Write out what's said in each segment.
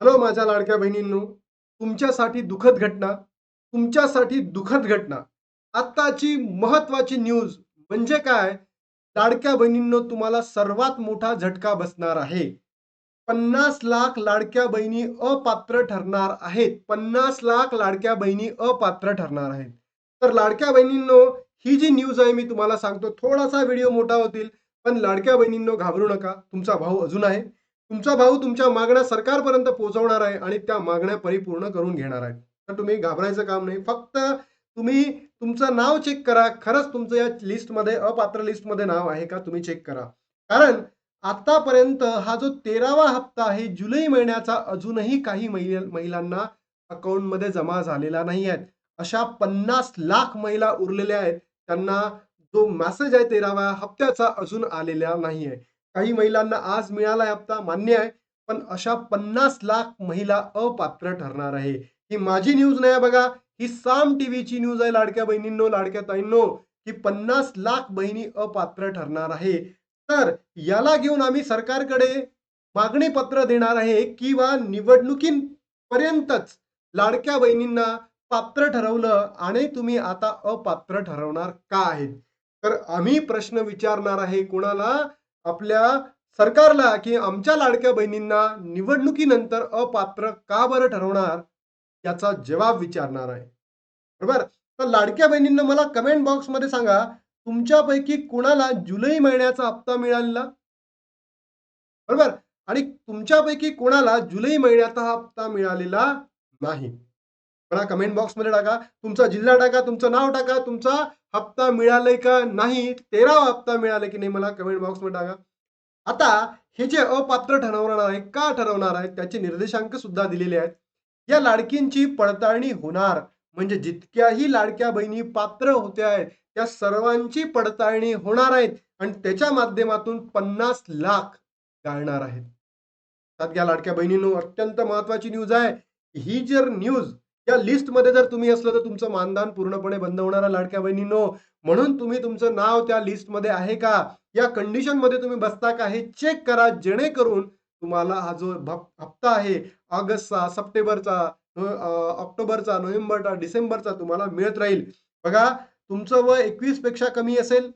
Hello माझ्या लाडक्या बहिणींनो तुमच्यासाठी दुखद घटना तुमच्यासाठी दुखद घटना. आत्ताची महत्वाची न्यूज म्हणजे काय? लाडक्या बहिणींनो तुम्हाला सर्वात मोठा झटका बसणार आहे. पन्नास लाख लाडक्या बहिणी अपात्र ठरणार आहेत. पन्नास लाख लाडक्या बहिणी अपात्र ठरणार आहेत. तर लाडक्या बहिणींनो ही जी न्यूज आहे मी तुम्हाला सांगतो थोडासा व्हिडिओ मोठा होतील पण लाडक्या बहिणींनो घाबरू नका तुमचा भाऊ अजून आहे. तुमचा भाऊ तुमच्या मागण्या सरकारपर्यंत पोहोचवणार आहे आणि त्या मागण्या परिपूर्ण करून घेणार आहे. तर तुम्ही घाबरायचं काम नाही. फक्त तुम्ही तुमचं नाव चेक करा. खरंच तुमचं या लिस्टमध्ये अपात्र लिस्टमध्ये नाव आहे का तुम्ही चेक करा. कारण आतापर्यंत हा जो तेरावा हप्ता आहे जुलै महिन्याचा अजूनही काही महिलांना अकाउंटमध्ये जमा झालेला नाही आहेत अशा पन्नास लाख महिला उरलेल्या आहेत. त्यांना जो मॅसेज आहे तेराव्या हप्त्याचा अजून आलेला नाही आहे. काही महिलांना आज मिळाला हप्ता मान्य आहे पण अशा पन्नास लाख महिला अपात्र ठरणार आहे. ही माझी न्यूज नाही बघा. ही साम टीव्हीची न्यूज आहे लाडक्या बहिणींनो लाडक्या ताईंनो की पन्नास लाख बहिणी अपात्र ठरणार आहे. तर याला घेऊन आम्ही सरकारकडे मागणी पत्र देणार आहे किंवा निवडणुकीपर्यंतच लाडक्या बहिणींना पात्र ठरवलं आणि तुम्ही आता अपात्र ठरवणार का आहेत? तर आम्ही प्रश्न विचारणार आहे कोणाला? आपल्या सरकारला की आमच्या लाडक्या बहिणींना निवडणुकीनंतर अपात्र का बरं ठरवणार याचा जवाब विचारणार आहे. बरोबर? तर लाडक्या बहिणींना मला कमेंट बॉक्समध्ये सांगा तुमच्यापैकी कुणाला जुलै महिन्याचा हप्ता मिळालेला? बरोबर? आणि तुमच्यापैकी कोणाला जुलै महिन्याचा हा हप्ता मिळालेला नाही? मला कमेंट बॉक्समध्ये टाका. तुमचा जिल्हा टाका तुमचं नाव टाका तुमचा हप्ता मिळालाय का नाही? तेरावा हप्ता मिळाला की नाही मला कमेंट बॉक्समध्ये टाका. आता हे जे अपात्र ठरवणार आहे का ठरवणार आहे त्याचे निर्देशांक सुद्धा दिलेले आहेत. या लाडकींची पडताळणी होणार. म्हणजे जितक्याही लाडक्या बहिणी पात्र होत्या आहेत त्या सर्वांची पडताळणी होणार आहेत आणि त्याच्या माध्यमातून पन्नास लाख गाळणार आहेत. त्यात या लाडक्या बहिणींनो अत्यंत महत्वाची न्यूज आहे. ही जर न्यूज या लिस्टमध्ये जर तुम्ही असलं तर तुमचं मानधन पूर्णपणे बंद होणारा लाडक्या बहिणीनो. म्हणून तुम्ही तुमचं नाव त्या लिस्टमध्ये आहे का? या कंडिशनमध्ये तुम्ही बसता का? हे चेक करा जेणेकरून तुम्हाला हा जो भप- हप्ता आहे ऑगस्टचा सप्टेंबरचा ऑक्टोबरचा नोव्हेंबरचा डिसेंबरचा तुम्हाला मिळत राहील. बघा तुमचं वय एकवीसपेक्षा कमी असेल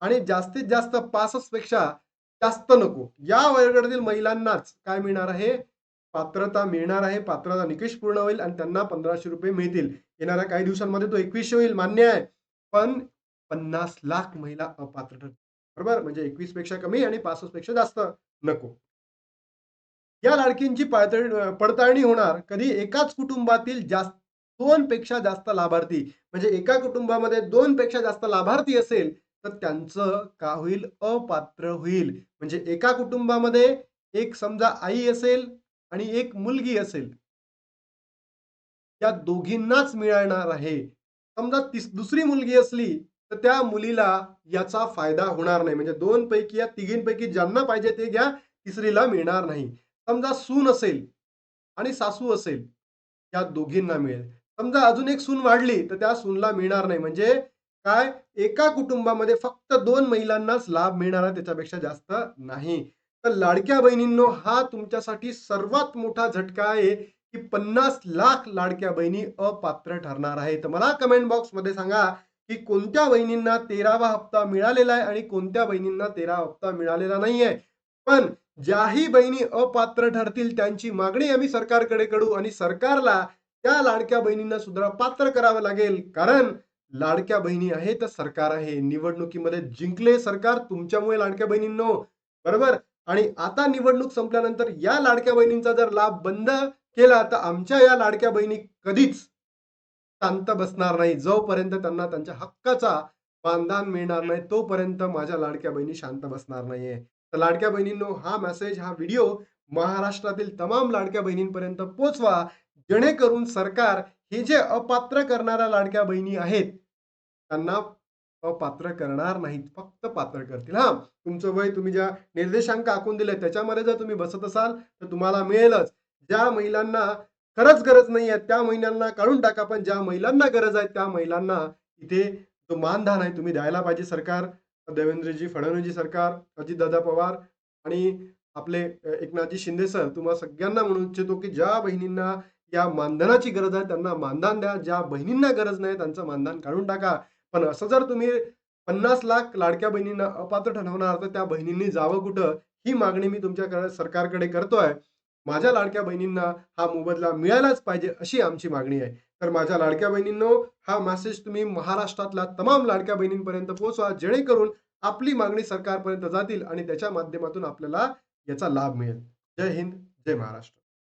आणि जास्तीत जास्त पासष्टपेक्षा जास्त नको. या वयोगटातील महिलांनाच काय मिळणार आहे? पात्रता मिळणार आहे पात्रता निकष पूर्ण होईल आणि त्यांना पंधराशे रुपये मिळतील. येणाऱ्या काही दिवसांमध्ये तो एकवीसशे होईल मान्य आहे. पण पन्नास लाख महिला अपात्र ठरतील. बरोबर? म्हणजे एकवीसपेक्षा कमी आणि पासष्टपेक्षा जास्त नको. या लाडकींची पडताळणी पडताळणी होणार. कधी एकाच कुटुंबातील जास्त दोन पेक्षा जास्त लाभार्थी म्हणजे एका कुटुंबामध्ये दोन पेक्षा जास्त लाभार्थी असेल तर त्यांचं का होईल? अपात्र होईल. म्हणजे एका कुटुंबामध्ये एक समजा आई असेल आणि एक मुलगी असेल या दोघींनाच मिळणार आहे. समजा तिस दुसरी मुलगी असली तर त्या मुलीला याचा फायदा होणार नाही. म्हणजे दोन पैकी या तिघींपैकी ज्यांना पाहिजे ते घ्या तिसरीला मिळणार नाही. समजा सून असेल आणि सासू असेल या दोघींना मिळेल. समजा अजून एक सून वाढली तर त्या सूनला मिळणार नाही. म्हणजे काय? एका कुटुंबामध्ये फक्त दोन महिलांनाच लाभ मिळणार आहे त्याच्यापेक्षा जास्त नाही. तर लाडक्या बहिणींनो हा तुमच्यासाठी सर्वात मोठा झटका आहे की पन्नास लाख लाडक्या बहिणी अपात्र ठरणार आहे तर मला कमेंट बॉक्समध्ये सांगा की कोणत्या बहिणींना तेरावा हप्ता मिळालेला आहे आणि कोणत्या बहिणींना तेरा हप्ता मिळालेला नाहीये. पण ज्याही बहिणी अपात्र ठरतील त्यांची मागणी आम्ही सरकारकडे करू आणि सरकारला त्या लाडक्या बहिणींना सुद्धा पात्र करावं लागेल. कारण लाडक्या बहिणी आहे तर सरकार आहे. निवडणुकीमध्ये जिंकले सरकार तुमच्यामुळे लाडक्या बहिणींनो. बरोबर? आणि आता निवडणूक संपल्यानंतर या लाडक्या बहिणींचा जर लाभ बंद केला तर आमच्या या लाडक्या बहिणी कधीच शांत बसणार नाही. जोपर्यंत त्यांना त्यांच्या हक्काचा मानधन मिळणार नाही तोपर्यंत माझ्या लाडक्या बहिणी शांत बसणार नाहीये. तर लाडक्या बहिणींनो हा मेसेज हा व्हिडिओ महाराष्ट्रातील तमाम लाडक्या बहिणींपर्यंत पोचवा जेणेकरून सरकार हे जे अपात्र करणाऱ्या लाडक्या बहिणी आहेत त्यांना पात्र करणार नाहीत फक्त पात्र करतील. हा तुमचं वय तुम्ही ज्या निर्देशांक आखून दिले त्याच्यामध्ये जर तुम्ही बसत असाल तर तुम्हाला मिळेलच. ज्या महिलांना खरंच गरज नाही आहे त्या महिलांना काढून टाका पण ज्या महिलांना गरज आहे त्या महिलांना इथे जो मानधन आहे तुम्ही द्यायला पाहिजे सरकार. देवेंद्रजी फडणवीसजी सरकार अजितदादा पवार आणि आपले एकनाथजी शिंदे सर तुम्हाला सगळ्यांना म्हणू इच्छितो की ज्या बहिणींना या मानधनाची गरज आहे त्यांना मानधन द्या. ज्या बहिणींना गरज नाही त्यांचं मानधन काढून टाका. पण असं जर तुम्ही पन्नास लाख लाडक्या बहिणींना अपात्र ठरवणार तर त्या बहिणींनी जावं कुठं? ही मागणी मी तुमच्याकडे सरकारकडे करतोय. माझ्या लाडक्या बहिणींना हा मोबदला मिळायलाच पाहिजे अशी आमची मागणी आहे. तर माझ्या लाडक्या बहिणींनो हा मेसेज तुम्ही महाराष्ट्रातल्या तमाम लाडक्या बहिणींपर्यंत पोहोचवा जेणेकरून आपली मागणी सरकारपर्यंत जातील आणि त्याच्या माध्यमातून आपल्याला याचा लाभ मिळेल. जय हिंद जय महाराष्ट्र.